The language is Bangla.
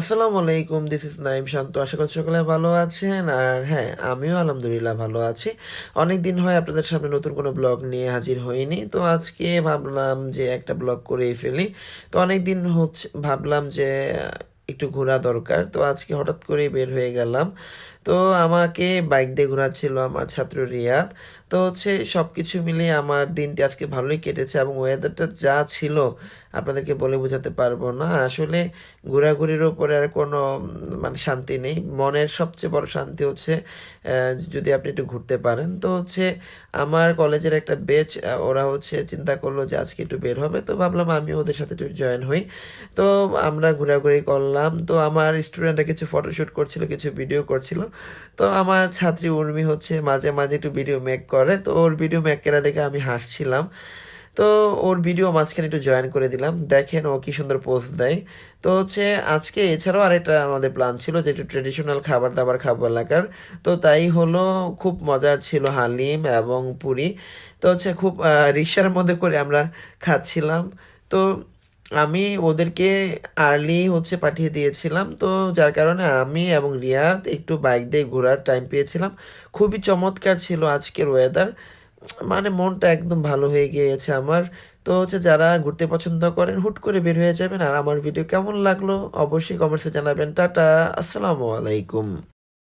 আসসালামু আলাইকুম দিস ইজ নাইম শান্ত আশা করছি সকলে ভালো আছেন। আর হ্যাঁ আমিও আলহামদুলিল্লাহ ভালো আছি। অনেক দিন হয় আপনাদের সামনে নতুন কোনো ব্লগ নিয়ে হাজির হইনি। তো আজকে ভাবলাম যে একটা ব্লগ করেই ফেলি। তো অনেক দিন হচ্ছে, ভাবলাম যে একটু ঘোরা দরকার। তো আজকে হঠাৎ করেই বের হয়ে গেলাম। তো আমাকে বাইক দিয়ে ঘোরাচ্ছিল আমার ছাত্র রিয়াদ। তো হচ্ছে সব কিছু মিলিয়ে আমার দিনটি আজকে ভালোই কেটেছে এবং ওয়েদারটা যা ছিল আপনাদেরকে বলে বোঝাতে পারব না। আসলে ঘোরাঘুরির ওপরে আর কোনো মানে শান্তি নেই। মনের সবচেয়ে বড় শান্তি হচ্ছে যদি আপনি একটু ঘুরতে পারেন। তো হচ্ছে আমার কলেজের একটা বেচ ওরা হচ্ছে চিন্তা করল যে আজকে একটু বের হবে। তো ভাবলাম আমি ওদের সাথে একটু জয়েন হই। তো আমরা ঘোরাঘুরি করলাম। তো আমার স্টুডেন্টরা কিছু ফটোশ্যুট করছিল, কিছু ভিডিও করছিল। তো আমার ছাত্রী উর্মি হচ্ছে মাঝে মাঝে একটু ভিডিও মেক করে। তো ওর ভিডিও মেক করা দেখে আমি হাসছিলাম। তো ওর ভিডিও মাঝখানে একটু জয়েন করে দিলাম। দেখেন ও কি সুন্দর পোস্ট দেয়। তো হচ্ছে আজকে এছাড়াও আরেকটা আমাদের প্ল্যান ছিল যে একটু ট্রেডিশনাল খাবার দাবার খাব এলাকার। তো তাই হলো খুব মজার ছিল হালিম এবং পুরি। তো হচ্ছে খুব রিক্সার মধ্যে করে আমরা খাচ্ছিলাম। তো আমি ওদেরকে আর্লি হচ্ছে পাঠিয়ে দিয়েছিলাম। তো যার কারণে আমি এবং রিয়াদ একটু বাইক দিয়ে ঘোরার টাইম পেয়েছিলাম। খুবই চমৎকার ছিল আজকের ওয়েদার মানে মনটা একদম ভালো হয়ে গিয়েছে আমার। তো হচ্ছে যারা ঘুরতে পছন্দ করেন, হুট করে বের হয়ে যাবেন। আর আমার ভিডিও কেমন লাগল অবশ্যই কমেন্টসে জানাবেন। টাটা, আসসালামু আলাইকুম।